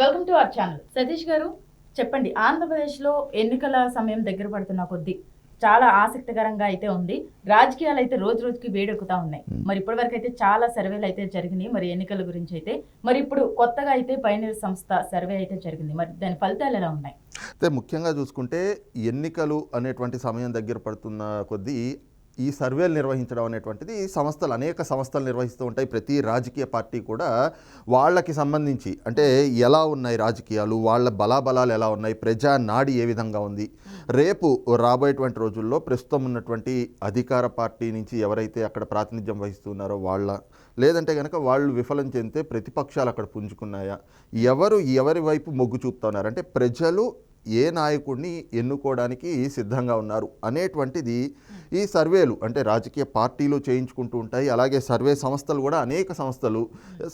Welcome to our channel Satish గారు చెప్పండి ఆంధ్రప్రదేశ్లో ఎన్నికల సమయం దగ్గర పడుతున్న కొద్దీ చాలా ఆసక్తికరంగా అయితే ఉంది. రాజకీయాలు అయితే రోజు రోజుకి వేడెక్కుతా ఉన్నాయి. మరి ఇప్పటి వరకు అయితే చాలా సర్వేలు అయితే జరిగినాయి. మరి ఎన్నికల గురించి అయితే మరి ఇప్పుడు కొత్తగా అయితే పైనీర్ సంస్థ సర్వే అయితే జరిగింది. మరి దాని ఫలితాలు ఎలా ఉన్నాయి? అయితే ముఖ్యంగా చూసుకుంటే ఎన్నికలు అనేటువంటి సమయం దగ్గర పడుతున్న కొద్దీ ఈ సర్వేలు నిర్వహించడం అనేటువంటిది సంస్థలు అనేక సంస్థలు నిర్వహిస్తూ ఉంటాయి. ప్రతి రాజకీయ పార్టీ కూడా వాళ్ళకి సంబంధించి అంటే ఎలా ఉన్నాయి రాజకీయాలు వాళ్ళ బలాబలాలు ఎలా ఉన్నాయి ప్రజా నాడి ఏ విధంగా ఉంది. రేపు రాబోయేటువంటి రోజుల్లో ప్రస్తుతం ఉన్నటువంటి అధికార పార్టీ నుంచి ఎవరైతే అక్కడ ప్రాతినిధ్యం వహిస్తున్నారో వాళ్ళ లేదంటే కనుక వాళ్ళు విఫలం చెందితే ప్రతిపక్షాలు అక్కడ పుంజుకున్నాయా? ఎవరు ఎవరి వైపు మొగ్గు చూపుతున్నారు? అంటే ప్రజలు ఏ నాయకుడిని ఎన్నుకోవడానికి సిద్ధంగా ఉన్నారు అనేటువంటిది ఈ సర్వేలు అంటే రాజకీయ పార్టీలు చేయించుకుంటూ ఉంటాయి. అలాగే సర్వే సంస్థలు కూడా అనేక సంస్థలు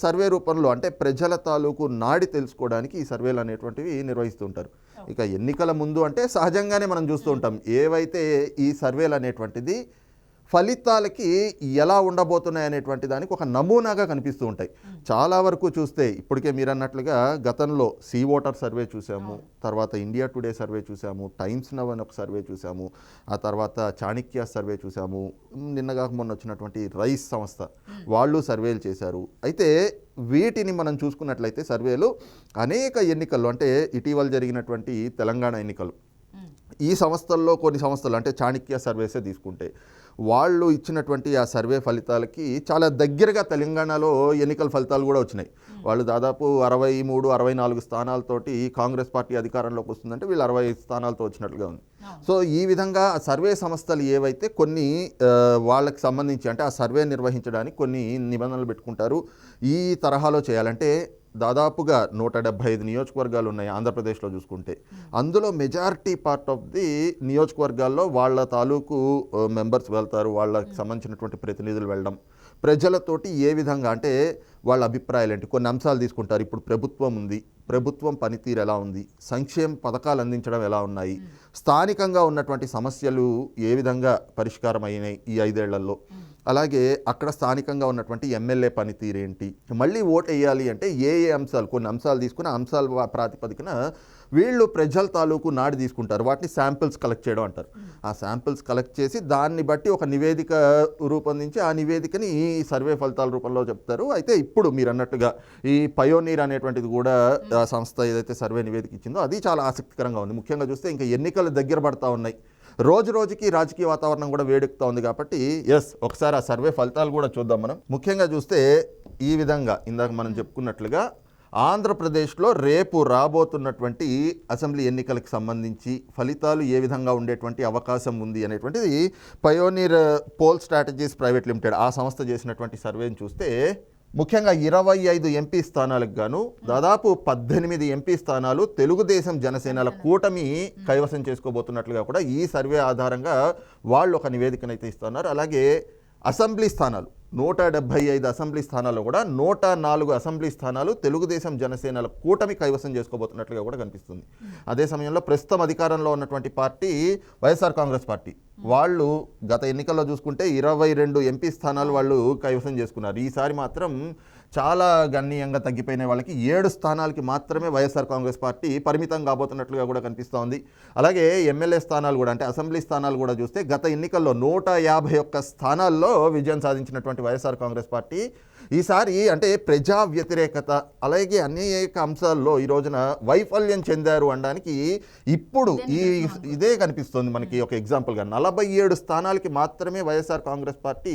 సర్వే రూపంలో అంటే ప్రజల తాలూకు నాడి తెలుసుకోవడానికి ఈ సర్వేలు అనేటువంటివి నిర్వహిస్తూ ఉంటారు. ఇక ఎన్నికల ముందు అంటే సహజంగానే మనం చూస్తూ ఉంటాం. ఏవైతే ఈ సర్వేలు అనేటువంటిది ఫలితాలకి ఎలా ఉండబోతున్నాయి అనేటువంటి దానికి ఒక నమూనాగా కనిపిస్తూ ఉంటాయి. చాలా వరకు చూస్తే ఇప్పటికే మీరు అన్నట్లుగా గతంలో సీ ఓటర్ సర్వే చూసాము తర్వాత ఇండియా టుడే సర్వే చూసాము టైమ్స్ నవ్ అని ఒక సర్వే చూసాము ఆ తర్వాత చాణిక్య సర్వే చూసాము నిన్నగా మొన్న వచ్చినటువంటి రైస్ సంస్థ వాళ్ళు సర్వేలు చేశారు. అయితే వీటిని మనం చూసుకున్నట్లయితే సర్వేలు అనేక ఎన్నికల్లో అంటే ఇటీవల జరిగినటువంటి తెలంగాణ ఎన్నికలు. ఈ సంస్థల్లో కొన్ని సంస్థలు అంటే చాణిక్య సర్వేసే తీసుకుంటే వాళ్ళు ఇచ్చినటువంటి ఆ సర్వే ఫలితాలకి చాలా దగ్గరగా తెలంగాణలో ఎన్నికల ఫలితాలు కూడా వచ్చినాయి. వాళ్ళు దాదాపు అరవై మూడు అరవై నాలుగు స్థానాలతోటి కాంగ్రెస్ పార్టీ అధికారంలోకి వస్తుందంటే వీళ్ళు అరవై ఐదు స్థానాలతో వచ్చినట్లుగా ఉంది. సో ఈ విధంగా సర్వే సంస్థలు ఏవైతే కొన్ని వాళ్ళకి సంబంధించి అంటే ఆ సర్వే నిర్వహించడానికి కొన్ని నిబంధనలు పెట్టుకుంటారు. ఈ తరహాలో చేయాలంటే దాదాపుగా నూట డెబ్బై ఐదు నియోజకవర్గాలు ఉన్నాయి ఆంధ్రప్రదేశ్లో చూసుకుంటే. అందులో మెజారిటీ పార్ట్ ఆఫ్ ది నియోజకవర్గాల్లో వాళ్ళ తాలూకు మెంబర్స్ వెళ్తారు వాళ్ళకి సంబంధించినటువంటి ప్రతినిధులు వెళ్ళడం. ప్రజలతోటి ఏ విధంగా అంటే వాళ్ళ అభిప్రాయాలు ఏంటి? కొన్ని అంశాలు తీసుకుంటారు. ఇప్పుడు ప్రభుత్వం ఉంది. ప్రభుత్వం పనితీరు ఎలా ఉంది? సంక్షేమ పథకాలు అందించడం ఎలా ఉన్నాయి? స్థానికంగా ఉన్నటువంటి సమస్యలు ఏ విధంగా పరిష్కారం అయినాయి ఈ ఐదేళ్ళలో? అలాగే అక్కడ స్థానికంగా ఉన్నటువంటి ఎమ్మెల్యే పనితీరు ఏంటి మళ్ళీ ఓటు వేయాలి అంటే ఏ ఏ అంశాలు? కొన్ని అంశాలు తీసుకుని అంశాల ప్రాతిపదికన వీళ్ళు ప్రజల తాలూకు నాడి తీసుకుంటారు. వాటిని శాంపిల్స్ కలెక్ట్ చేయడం అంటారు. ఆ శాంపిల్స్ కలెక్ట్ చేసి దాన్ని బట్టి ఒక నివేదిక రూపొందించి ఆ నివేదికని ఈ సర్వే ఫలితాల రూపంలో చెప్తారు. అయితే ఇప్పుడు మీరు అన్నట్టుగా ఈ పయోనీర్ అనేటువంటిది కూడా సంస్థ ఏదైతే సర్వే నివేదిక ఇచ్చిందో అది చాలా ఆసక్తికరంగా ఉంది. ముఖ్యంగా చూస్తే ఇంకా ఎన్నికలు దగ్గర పడతా ఉన్నాయి. రోజు రోజుకి రాజకీయ వాతావరణం కూడా వేడెక్కుతా ఉంది కాబట్టి ఎస్ ఒకసారి ఆ సర్వే ఫలితాలు కూడా చూద్దాం మనం. ముఖ్యంగా చూస్తే ఈ విధంగా ఇందాక మనం చెప్పుకున్నట్లుగా ఆంధ్రప్రదేశ్లో రేపు రాబోతున్నటువంటి అసెంబ్లీ ఎన్నికలకు సంబంధించి ఫలితాలు ఏ విధంగా ఉండేటువంటి అవకాశం ఉంది అనేటువంటిది Pioneer Poll Strategies Private Limited ఆ సంస్థ చేసినటువంటి సర్వేని చూస్తే ముఖ్యంగా ఇరవై ఐదు ఎంపీ స్థానాలకు గాను దాదాపు పద్దెనిమిది ఎంపీ స్థానాలు తెలుగుదేశం జనసేనల కూటమి కైవసం చేసుకోబోతున్నట్లుగా కూడా ఈ సర్వే ఆధారంగా వాళ్ళు ఒక నివేదికనైతే ఇస్తున్నారు. అలాగే అసెంబ్లీ స్థానాలు. నూట డెబ్భై ఐదు అసెంబ్లీ స్థానాల్లో కూడా నూట నాలుగు అసెంబ్లీ స్థానాలు తెలుగుదేశం జనసేనల కూటమి కైవసం చేసుకోబోతున్నట్లుగా కూడా కనిపిస్తుంది. అదే సమయంలో ప్రస్తుతం అధికారంలో ఉన్నటువంటి పార్టీ వైఎస్ఆర్ కాంగ్రెస్ పార్టీ. వాళ్ళు గత ఎన్నికల్లో చూసుకుంటే ఇరవై రెండు ఎంపీ స్థానాలు వాళ్ళు కైవసం చేసుకున్నారు. ఈసారి మాత్రం చాలా గణనీయంగా తగ్గిపోయిన వాళ్ళకి ఏడు స్థానాలకి మాత్రమే వైఎస్ఆర్ కాంగ్రెస్ పార్టీ పరిమితం కాబోతున్నట్లుగా కూడా కనిపిస్తోంది. అలాగే ఎమ్మెల్యే స్థానాలు కూడా అంటే అసెంబ్లీ స్థానాలు కూడా చూస్తే గత ఎన్నికల్లో నూట యాభై ఒక్క స్థానాల్లో విజయం సాధించినటువంటి వైఎస్ఆర్ కాంగ్రెస్ పార్టీ. ఈసారి అంటే ప్రజా వ్యతిరేకత అలాగే అనేక అంశాల్లో ఈ రోజున వైఫల్యం చెందారు అనడానికి ఇప్పుడు ఈ ఇదే కనిపిస్తుంది మనకి. ఒక ఎగ్జాంపుల్గా నలభై ఏడు స్థానాలకి మాత్రమే వైఎస్ఆర్ కాంగ్రెస్ పార్టీ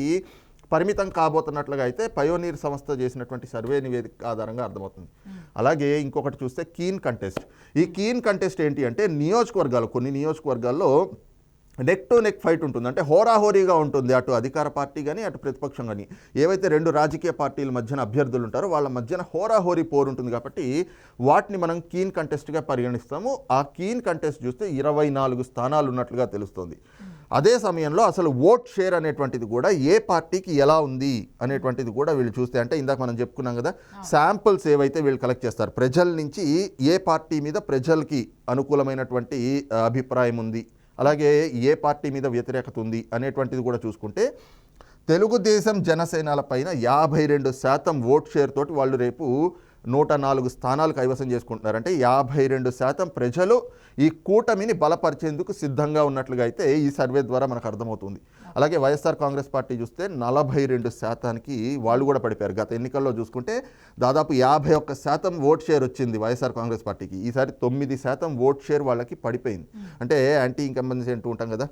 పరిమితం కాబోతున్నట్లుగా అయితే పయోనీర్ సంస్థ చేసినటువంటి సర్వే నివేదిక ఆధారంగా అర్థమవుతుంది. అలాగే ఇంకొకటి చూస్తే కీన్ కంటెస్ట్. ఈ కీన్ కంటెస్ట్ ఏంటి అంటే నియోజకవర్గాలు కొన్ని నియోజకవర్గాల్లో నెక్ టు నెక్ ఫైట్ ఉంటుంది. అంటే హోరాహోరీగా ఉంటుంది. అటు అధికార పార్టీ కానీ అటు ప్రతిపక్షం కానీ ఏవైతే రెండు రాజకీయ పార్టీల మధ్యన అభ్యర్థులు ఉంటారో వాళ్ళ మధ్యన హోరాహోరీ పోరు ఉంటుంది కాబట్టి వాటిని మనం కీన్ కంటెస్ట్గా పరిగణిస్తాము. ఆ కీన్ కంటెస్ట్ చూస్తే ఇరవై నాలుగు స్థానాలు ఉన్నట్లుగా తెలుస్తుంది. అదే సమయంలో అసలు ఓట్ షేర్ అనేటువంటిది కూడా ఏ పార్టీకి ఎలా ఉంది అనేటువంటిది కూడా వీళ్ళు చూస్తే అంటే ఇందాక మనం చెప్పుకున్నాం కదా శాంపుల్స్ ఏవైతే వీళ్ళు కలెక్ట్ చేస్తారు ప్రజల నుంచి ఏ పార్టీ మీద ప్రజలకి అనుకూలమైనటువంటి అభిప్రాయం ఉంది అలాగే ఏ పార్టీ మీద వ్యతిరేకత ఉంది అనేటువంటిది కూడా చూసుకుంటే తెలుగుదేశం జనసేనల పైన యాభై రెండు శాతం ఓట్ షేర్ తోటి వాళ్ళు రేపు నూట నాలుగు స్థానాలు కైవసం చేసుకుంటున్నారు అంటే యాభై రెండు శాతం ప్రజలు ఈ కూటమిని బలపరిచేందుకు సిద్ధంగా ఉన్నట్లుగా అయితే ఈ సర్వే ద్వారా మనకు అర్థమవుతుంది. అలాగే వైఎస్ఆర్ కాంగ్రెస్ పార్టీ చూస్తే నలభై రెండు శాతానికి వాళ్ళు కూడా పడిపోయారు. గత ఎన్నికల్లో చూసుకుంటే దాదాపు యాభై ఒక్క శాతం ఓట్ షేర్ వచ్చింది వైఎస్ఆర్ కాంగ్రెస్ పార్టీకి. ఈసారి తొమ్మిది శాతం ఓట్ షేర్ వాళ్ళకి పడిపోయింది. అంటే యాంటీ ఇన్కంబెన్సీ అంటూ ఉంటాం కదా?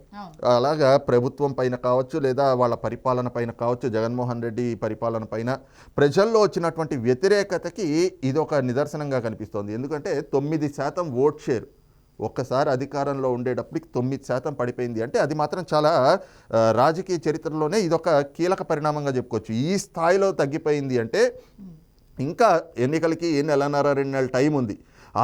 అలాగా ప్రభుత్వం పైన కావచ్చు లేదా వాళ్ళ పరిపాలన పైన కావచ్చు జగన్మోహన్ రెడ్డి పరిపాలన పైన ప్రజల్లో వచ్చినటువంటి వ్యతిరేకతకి ఇది ఒక నిదర్శనంగా కనిపిస్తోంది. ఎందుకంటే తొమ్మిది శాతం ఓట్ షేర్ ఒక్కసారి అధికారంలో ఉండేటప్పటికి తొమ్మిది శాతం పడిపోయింది. అంటే అది మాత్రం చాలా రాజకీయ చరిత్రలోనే ఇదొక కీలక పరిణామంగా చెప్పుకోవచ్చు. ఈ స్థాయిలో తగ్గిపోయింది అంటే ఇంకా ఎన్నికలకి నెలన్నర రెండు నెలల టైం ఉంది.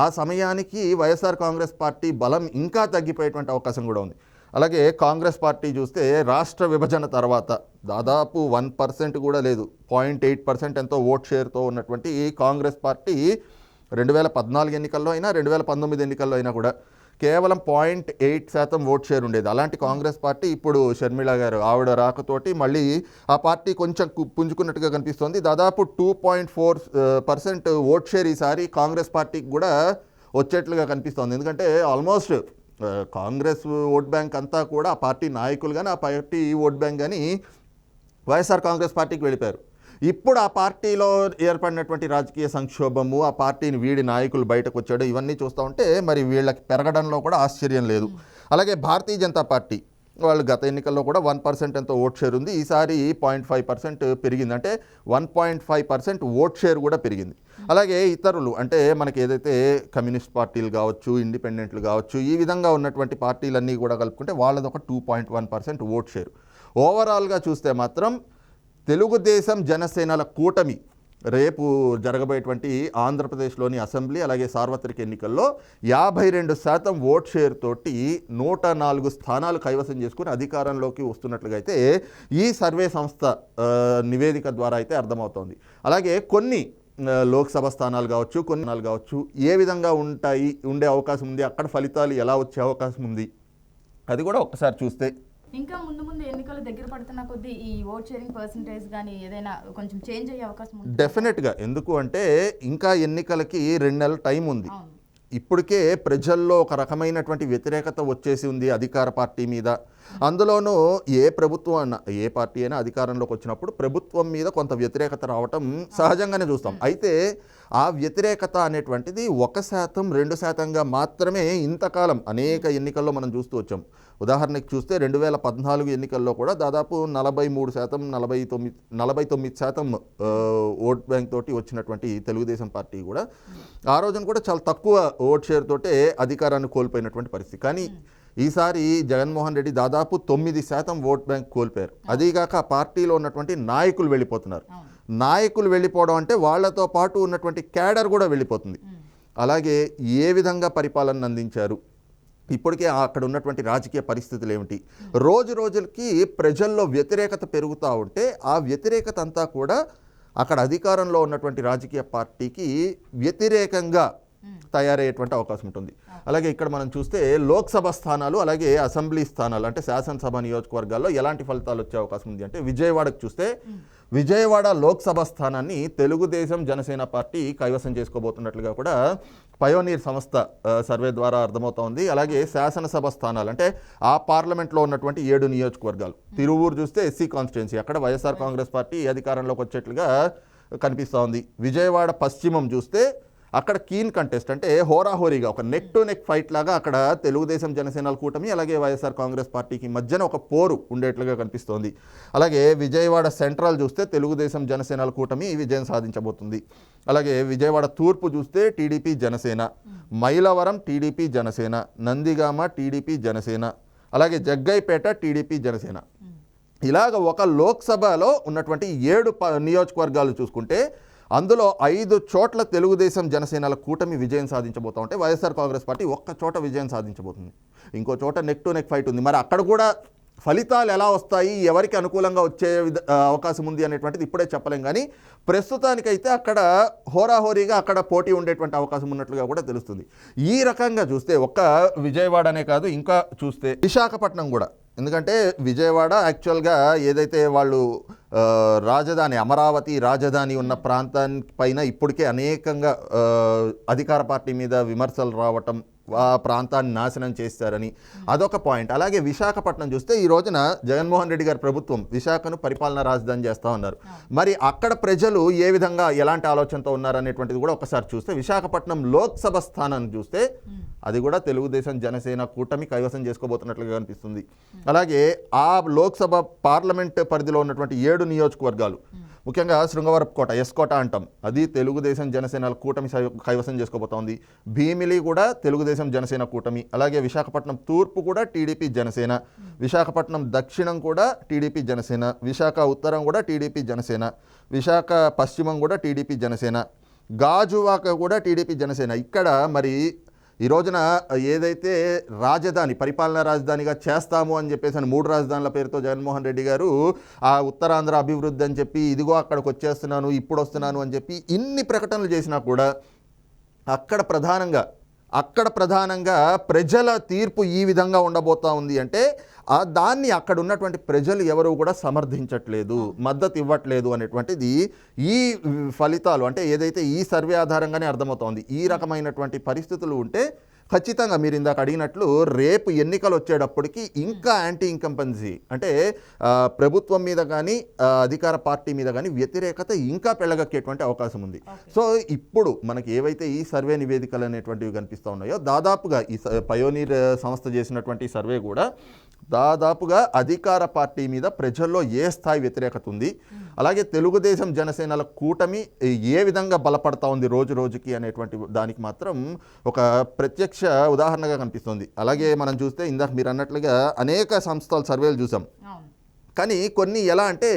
ఆ సమయానికి వైఎస్ఆర్ కాంగ్రెస్ పార్టీ బలం ఇంకా తగ్గిపోయేటువంటి అవకాశం కూడా ఉంది. అలాగే కాంగ్రెస్ పార్టీ చూస్తే రాష్ట్ర విభజన తర్వాత దాదాపు వన్ పర్సెంట్ కూడా లేదు. పాయింట్ ఎయిట్ పర్సెంట్ ఎంతో ఓట్ షేర్తో ఉన్నటువంటి ఈ కాంగ్రెస్ పార్టీ రెండు వేల పద్నాలుగు ఎన్నికల్లో అయినా రెండు వేల పంతొమ్మిది ఎన్నికల్లో అయినా కూడా కేవలం పాయింట్ ఎయిట్ శాతం ఓట్ షేర్ ఉండేది. అలాంటి కాంగ్రెస్ పార్టీ ఇప్పుడు షర్మిళ గారు ఆవిడ రాకతోటి మళ్ళీ ఆ పార్టీ కొంచెం కు- పుంజుకున్నట్టుగా కనిపిస్తోంది. దాదాపు two point four percent vote share ఈసారి కాంగ్రెస్ పార్టీకి కూడా వచ్చేట్లుగా కనిపిస్తోంది. ఎందుకంటే ఆల్మోస్ట్ కాంగ్రెస్ ఓట్ బ్యాంక్ అంతా కూడా ఆ పార్టీ నాయకులు కానీ ఆ పార్టీ ఓట్ బ్యాంక్ కానీ వైఎస్ఆర్ కాంగ్రెస్ పార్టీకి వెళ్ళిపోయారు. ఇప్పుడు ఆ పార్టీలో ఏర్పడినటువంటి రాజకీయ సంక్షోభము ఆ పార్టీని వీడి నాయకులు బయటకు వచ్చాడు ఇవన్నీ చూస్తూ ఉంటే మరి వీళ్ళకి పెరగడంలో కూడా ఆశ్చర్యం లేదు. అలాగే భారతీయ జనతా పార్టీ వాళ్ళు గత ఎన్నికల్లో కూడా వన్ పర్సెంట్ ఎంతో ఓట్ షేర్ ఉంది. ఈసారి పాయింట్ ఫైవ్ పర్సెంట్ పెరిగింది. అంటే one point five percent vote share కూడా పెరిగింది. అలాగే ఇతరులు అంటే మనకి ఏదైతే కమ్యూనిస్ట్ పార్టీలు కావచ్చు ఇండిపెండెంట్లు కావచ్చు ఈ విధంగా ఉన్నటువంటి పార్టీలన్నీ కూడా కలుపుకుంటే వాళ్ళది ఒక two point one percent vote share. ఓవరాల్గా చూస్తే మాత్రం తెలుగుదేశం జనసేనల కూటమి రేపు జరగబోయేటువంటి ఆంధ్రప్రదేశ్లోని అసెంబ్లీ అలాగే సార్వత్రిక ఎన్నికల్లో యాభై రెండు శాతం ఓట్ షేర్ తోటి నూట నాలుగు స్థానాలు కైవసం చేసుకుని అధికారంలోకి వస్తున్నట్లుగా అయితే ఈ సర్వే సంస్థ నివేదిక ద్వారా అయితే అర్థమవుతోంది. అలాగే కొన్ని లోక్సభ స్థానాలు కావచ్చు కొన్ని స్థానాలు కావచ్చు ఏ విధంగా ఉంటాయి ఉండే అవకాశం ఉంది అక్కడ ఫలితాలు ఎలా వచ్చే అవకాశం ఉంది అది కూడా ఒక్కసారి చూస్తే ఇంకా ముందు ముందు ఎన్నికలు దగ్గర పడుతున్న కొద్దీ ఈ ఓట్ షేరింగ్ పర్సంటేజ్ కానీ ఏదైనా కొంచెం చేంజ్ అయ్యే అవకాశం ఉంది డెఫినెట్గా ఎందుకు అంటే ఇంకా ఎన్నికలకి రెండు నెలల టైం ఉంది. ఇప్పటికే ప్రజల్లో ఒక రకమైనటువంటి వ్యతిరేకత వచ్చేసి ఉంది అధికార పార్టీ మీద. అందులోనూ ఏ ప్రభుత్వం అన్నా ఏ పార్టీ అయినా అధికారంలోకి వచ్చినప్పుడు ప్రభుత్వం మీద కొంత వ్యతిరేకత రావటం సహజంగానే చూస్తాం. అయితే ఆ వ్యతిరేకత అనేటువంటిది ఒక శాతం రెండు శాతంగా మాత్రమే ఇంతకాలం అనేక ఎన్నికల్లో మనం చూస్తూ వచ్చాం. ఉదాహరణకి చూస్తే రెండు వేల పద్నాలుగు ఎన్నికల్లో కూడా దాదాపు నలభై మూడు శాతం నలభై తొమ్మిది నలభై తొమ్మిది శాతం ఓట్ బ్యాంక్ తోటి వచ్చినటువంటి తెలుగుదేశం పార్టీ కూడా. ఆ రోజున కూడా చాలా తక్కువ ఓట్ షేర్ తోటే అధికారాన్ని కోల్పోయినటువంటి పరిస్థితి. కానీ ఈసారి జగన్మోహన్ రెడ్డి దాదాపు తొమ్మిది శాతం ఓట్ బ్యాంక్ కోల్పోయారు. అదీగాక పార్టీలో ఉన్నటువంటి నాయకులు వెళ్ళిపోతున్నారు. నాయకులు వెళ్ళిపోవడం అంటే వాళ్ళతో పాటు ఉన్నటువంటి క్యాడర్ కూడా వెళ్ళిపోతుంది. అలాగే ఏ విధంగా పరిపాలన అందించారు? ఇప్పటికే అక్కడ ఉన్నటువంటి రాజకీయ పరిస్థితులు ఏమిటి? రోజు రోజులకి ప్రజల్లో వ్యతిరేకత పెరుగుతూ ఉంటే ఆ వ్యతిరేకత అంతా కూడా అక్కడ అధికారంలో ఉన్నటువంటి రాజకీయ పార్టీకి వ్యతిరేకంగా తయారయ్యేటువంటి అవకాశం ఉంటుంది. అలాగే ఇక్కడ మనం చూస్తే లోక్సభ స్థానాలు అలాగే అసెంబ్లీ స్థానాలు అంటే శాసనసభ నియోజకవర్గాల్లో ఎలాంటి ఫలితాలు వచ్చే అవకాశం ఉంది అంటే విజయవాడకు చూస్తే విజయవాడ లోక్సభ స్థానాన్ని తెలుగుదేశం జనసేన పార్టీ కైవసం చేసుకోబోతున్నట్లుగా కూడా పయోనీర్ సంస్థ సర్వే ద్వారా అర్థమవుతోంది అలాగే శాసనసభ స్థానాలు అంటే ఆ పార్లమెంట్లో ఉన్నటువంటి ఏడు నియోజకవర్గాలు. తిరువూరు చూస్తే ఎస్సీ కాన్స్టిట్యున్సీ అక్కడ వైఎస్ఆర్ కాంగ్రెస్ పార్టీ అధికారంలోకి వచ్చేట్లుగా కనిపిస్తోంది విజయవాడ పశ్చిమం చూస్తే అక్కడ కీన్ కంటెస్ట్ అంటే హోరాహోరీగా ఒక నెక్ టు నెక్ ఫైట్ లాగా అక్కడ తెలుగుదేశం జనసేనల కూటమి అలాగే వైఎస్ఆర్ కాంగ్రెస్ పార్టీకి మధ్యన ఒక పోరు ఉండేట్లుగా కనిపిస్తోంది. అలాగే విజయవాడ సెంట్రల్ చూస్తే తెలుగుదేశం జనసేనల కూటమి విజయం సాధించబోతుంది. అలాగే విజయవాడ తూర్పు చూస్తే TDP Janasena Mylavaram TDP Janasena Nandigama TDP Janasena అలాగే జగ్గైపేట టీడీపీ జనసేన. ఇలాగ ఒక లోక్సభలో ఉన్నటువంటి ఏడు ప- నియోజకవర్గాలు చూసుకుంటే అందులో ఐదు చోట్ల తెలుగుదేశం జనసేనల కూటమి విజయం సాధించబోతా ఉంటే వైఎస్ఆర్ కాంగ్రెస్ పార్టీ ఒక్క చోట విజయం సాధించబోతుంది. ఇంకో చోట నెక్ టు నెక్ ఫైట్ ఉంది. మరి అక్కడ కూడా ఫలితాలు ఎలా వస్తాయి? ఎవరికి అనుకూలంగా వచ్చే విధ- అవకాశం ఉంది అనేటువంటిది ఇప్పుడే చెప్పలేం. కానీ ప్రస్తుతానికైతే అక్కడ హోరాహోరీగా అక్కడ పోటీ ఉండేటువంటి అవకాశం ఉన్నట్లుగా కూడా తెలుస్తుంది. ఈ రకంగా చూస్తే ఒక్క విజయవాడనే కాదు ఇంకా చూస్తే విశాఖపట్నం కూడా. ఎందుకంటే విజయవాడ యాక్చువల్గా ఏదైతే వాళ్ళు రాజధాని అమరావతి రాజధాని ఉన్న ప్రాంతాన్ని పైన ఇప్పటికే అనేకంగా అధికార పార్టీ మీద విమర్శలు రావటం ఆ ప్రాంతాన్ని నాశనం చేస్తారని. అదొక పాయింట్. అలాగే విశాఖపట్నం చూస్తే ఈ రోజున జగన్మోహన్ రెడ్డి గారి ప్రభుత్వం విశాఖను పరిపాలనా రాజధాని చేస్తా ఉన్నారు. మరి అక్కడ ప్రజలు ఏ విధంగా ఎలాంటి ఆలోచనతో ఉన్నారనేటువంటిది కూడా ఒకసారి చూస్తే విశాఖపట్నం లోక్సభ స్థానాన్ని చూస్తే అది కూడా తెలుగుదేశం జనసేన కూటమి కైవసం చేసుకోబోతున్నట్లుగా కనిపిస్తుంది అలాగే ఆ లోక్సభ పార్లమెంట్ పరిధిలో ఉన్నటువంటి ఏడు నియోజకవర్గాలు. ముఖ్యంగా శృంగవరపుకోట ఎస్కోట అంటాం. అది తెలుగుదేశం జనసేన కూటమి సై- కైవసం చేసుకోబోతోంది. భీమిలి కూడా తెలుగుదేశం జనసేన కూటమి. అలాగే విశాఖపట్నం తూర్పు కూడా టీడీపీ జనసేన. విశాఖపట్నం దక్షిణం కూడా టీడీపీ జనసేన. విశాఖ ఉత్తరం కూడా టీడీపీ జనసేన. విశాఖ పశ్చిమం కూడా టీడీపీ జనసేన. గాజువాక కూడా టీడీపీ జనసేన. ఇక్కడ మరి ఈ రోజున ఏదైతే రాజధాని పరిపాలనా రాజధానిగా చేస్తాము అని చెప్పేసి అని మూడు రాజధానుల పేరుతో జగన్మోహన్ రెడ్డి గారు ఆ ఉత్తరాంధ్ర అభివృద్ధి అని చెప్పి ఇదిగో అక్కడికి వచ్చేస్తున్నాను ఇప్పుడు వస్తున్నాను అని చెప్పి ఇన్ని ప్రకటనలు చేసినా కూడా అక్కడ ప్రధానంగా అక్కడ ప్రధానంగా ప్రజల తీర్పు ఈ విధంగా ఉండబోతా ఉంది అంటే ఆ దాన్ని అక్కడ ఉన్నటువంటి ప్రజలు ఎవరు కూడా సమర్థించట్లేదు మద్దతు ఇవ్వట్లేదు అనేటువంటిది ఈ ఫలితాలు అంటే ఏదైతే ఈ సర్వే ఆధారంగానే అర్థమవుతోంది ఈ రకమైనటువంటి పరిస్థితులు ఉంటే ఖచ్చితంగా మీరు ఇందాక అడిగినట్లు రేపు ఎన్నికలు వచ్చేటప్పటికి ఇంకా యాంటీ ఇంకంపెన్సీ అంటే ప్రభుత్వం మీద కానీ అధికార పార్టీ మీద కానీ వ్యతిరేకత ఇంకా పెళ్ళగక్కేటువంటి అవకాశం ఉంది. సో ఇప్పుడు మనకి ఏవైతే ఈ సర్వే నివేదికలు అనేటువంటివి కనిపిస్తూ ఉన్నాయో దాదాపుగా ఈ స- పయోనీర్ సంస్థ చేసినటువంటి సర్వే కూడా దాదాపుగా అధికార పార్టీ మీద ప్రజల్లో ఏ స్థాయి వ్యతిరేకత ఉంది? అలాగే తెలుగుదేశం జనసేనల కూటమి ఏ విధంగా బలపడతా ఉంది రోజు రోజుకి అనేటువంటి దానికి మాత్రం ఒక ప్రత్యక్ష ఉదాహరణగా కనిపిస్తుంది. అలాగే మనం చూస్తే ఇందాక మీరు అన్నట్లుగా అనేక సంస్థల సర్వేలు చూసాం. కానీ కొన్ని ఎలా అంటే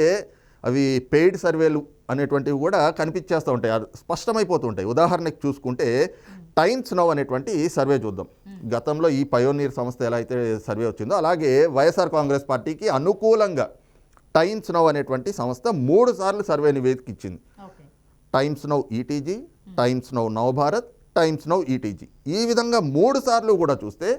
అవి పెయిడ్ సర్వేలు అనేటువంటివి కూడా కనిపించేస్తూ ఉంటాయి. స్పష్టమైపోతూ ఉంటాయి ఉదాహరణకు చూసుకుంటే టైమ్స్ నౌ అనేటువంటి సర్వే చూద్దాం. గతంలో ఈ పయోనీర్ సంస్థ ఎలా అయితే సర్వే వచ్చిందో అలాగే వైఎస్ఆర్ కాంగ్రెస్ పార్టీకి అనుకూలంగా టైమ్స్ నౌ అనేటువంటి సంస్థ మూడు సార్లు సర్వే నివేదిక ఇచ్చింది Times Now ETG Times Now Navbharat Times Now ETG. ఈ విధంగా మూడు సార్లు కూడా చూస్తే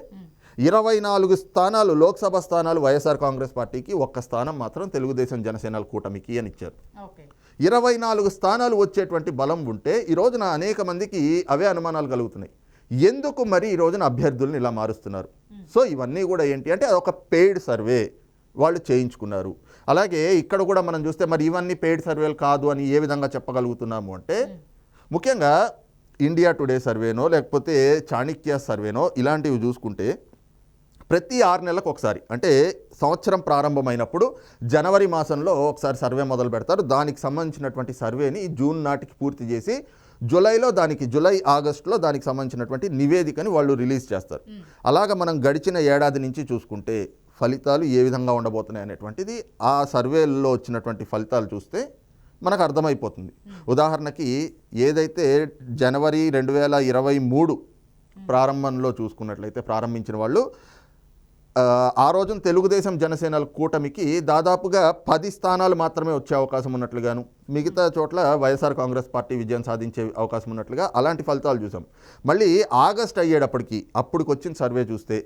ఇరవై నాలుగు స్థానాలు లోక్సభ స్థానాలు వైఎస్ఆర్ కాంగ్రెస్ పార్టీకి ఒక్క స్థానం మాత్రం తెలుగుదేశం జనసేనల కూటమికి అని ఇచ్చారు. ఓకే. ఇరవై నాలుగు స్థానాలు వచ్చేటువంటి బలం ఉంటే ఈ రోజున అనేక మందికి అవే అనుమానాలు కలుగుతున్నాయి. ఎందుకు మరి ఈ రోజున అభ్యర్థులను ఇలా మారుస్తున్నారు? సో ఇవన్నీ కూడా ఏంటి అంటే అదొక పెయిడ్ సర్వే వాళ్ళు చేయించుకున్నారు. అలాగే ఇక్కడ కూడా మనం చూస్తే మరి ఇవన్నీ పెయిడ్ సర్వేలు కాదు అని ఏ విధంగా చెప్పగలుగుతున్నాము అంటే ముఖ్యంగా ఇండియా టుడే సర్వేనో లేకపోతే చాణిక్య సర్వేనో ఇలాంటివి చూసుకుంటే ప్రతి ఆరు నెలలకు ఒకసారి. అంటే సంవత్సరం ప్రారంభమైనప్పుడు జనవరి మాసంలో ఒకసారి సర్వే మొదలు పెడతారు. దానికి సంబంధించినటువంటి సర్వేని జూన్ నాటికి పూర్తి చేసి జూలైలో దానికి జూలై ఆగస్టులో దానికి సంబంధించినటువంటి నివేదికని వాళ్ళు రిలీజ్ చేస్తారు. అలాగ మనం గడిచిన ఏడాది నుంచి చూసుకుంటే ఫలితాలు ఏ విధంగా ఉండబోతున్నాయి అనేటువంటిది ఆ సర్వేల్లో వచ్చినటువంటి ఫలితాలు చూస్తే మనకు అర్థమైపోతుంది. ఉదాహరణకి ఏదైతే జనవరి రెండు వేల ఇరవై మూడు ప్రారంభంలో చూసుకున్నట్లయితే ప్రారంభించిన వాళ్ళు ఆ, రోజున తెలుగుదేశం జనసేనల కూటమికి దాదాపుగా పది స్థానాలు మాత్రమే వచ్చే అవకాశం ఉన్నట్లుగాను మిగతా చోట్ల వైఎస్ఆర్ కాంగ్రెస్ పార్టీ విజయం సాధించే అవకాశం ఉన్నట్లుగా అలాంటి ఫలితాలు చూసాం. మళ్ళీ ఆగస్ట్ అయ్యేటప్పటికి అప్పుడుకి వచ్చిన సర్వే చూస్తే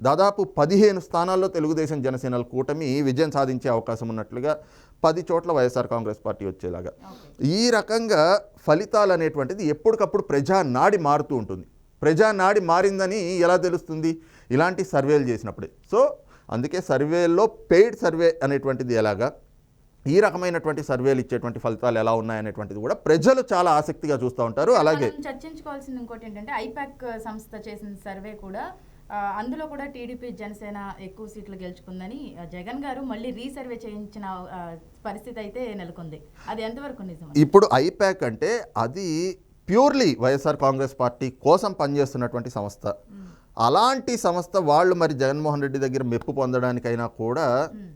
దాదాపు పదిహేను స్థానాల్లో తెలుగుదేశం జనసేనల కూటమి విజయం సాధించే అవకాశం ఉన్నట్లుగా పది చోట్ల వైఎస్ఆర్ కాంగ్రెస్ పార్టీ వచ్చేలాగా. ఈ రకంగా ఫలితాలు అనేటువంటిది ఎప్పటికప్పుడు ప్రజా నాడి మారుతూ ఉంటుంది. ప్రజా నాడి మారిందని ఎలా తెలుస్తుంది? ఇలాంటి సర్వేలు చేసినప్పుడే. సో అందుకే సర్వేల్లో పెయిడ్ సర్వే అనేటువంటిది ఎలాగా? ఈ రకమైనటువంటి సర్వేలు ఇచ్చేటువంటి ఫలితాలు ఎలా ఉన్నాయనేటువంటిది కూడా ప్రజలు చాలా ఆసక్తిగా చూస్తూ ఉంటారు. అలాగే చర్చించుకోవాల్సింది ఇంకోటి ఏంటంటే ఐపాక్ సంస్థ చేసిన సర్వే కూడా అందులో కూడా టీడీపీ జనసేన ఎక్కువ సీట్లు గెలుచుకుందని జగన్ గారు మళ్ళీ రీసర్వే చేయించిన పరిస్థితి అయితే నెలకొంది. అది ఎంతవరకు నిజం ఇప్పుడు ఐపాక్ అంటే అది ప్యూర్లీ వైఎస్ఆర్ కాంగ్రెస్ పార్టీ కోసం పనిచేస్తున్నటువంటి సంస్థ. అలాంటి సంస్థ వాళ్ళు మరి జగన్మోహన్ రెడ్డి దగ్గర మెప్పు పొందడానికైనా కూడా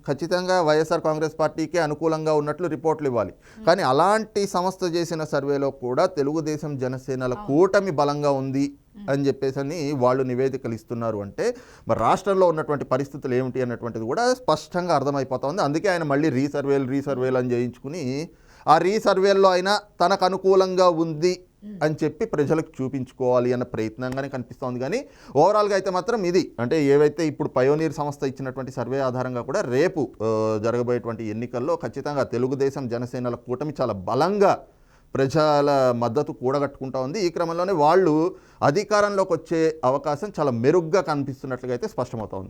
ఖచ్చితంగా వైఎస్ఆర్ కాంగ్రెస్ పార్టీకే అనుకూలంగా ఉన్నట్లు రిపోర్ట్లు ఇవ్వాలి. కానీ అలాంటి సంస్థ చేసిన సర్వేలో కూడా తెలుగుదేశం జనసేనల కూటమి బలంగా ఉంది అని చెప్పేసి అని వాళ్ళు నివేదికలు ఇస్తున్నారు అంటే మరి రాష్ట్రంలో ఉన్నటువంటి పరిస్థితులు ఏమిటి అన్నటువంటిది కూడా స్పష్టంగా అర్థమైపోతా ఉంది. అందుకే ఆయన మళ్ళీ రీసర్వేలు రీసర్వేలు అని చేయించుకుని ఆ రీసర్వేల్లో అయినా తనకు అనుకూలంగా ఉంది Hmm. అని చెప్పి ప్రజలకు చూపించుకోవాలి అన్న ప్రయత్నంగానే కనిపిస్తోంది. కానీ ఓవరాల్గా అయితే మాత్రం ఇది. అంటే ఏవైతే ఇప్పుడు పయోనీర్ సంస్థ ఇచ్చినటువంటి సర్వే ఆధారంగా కూడా రేపు జరగబోయేటువంటి ఎన్నికల్లో ఖచ్చితంగా తెలుగుదేశం జనసేనల కూటమి చాలా బలంగా ప్రజల మద్దతు కూడగట్టుకుంటా ఉంది. ఈ క్రమంలోనే వాళ్ళు అధికారంలోకి వచ్చే అవకాశం చాలా మెరుగ్గా కనిపిస్తున్నట్లుగా అయితే స్పష్టమవుతోంది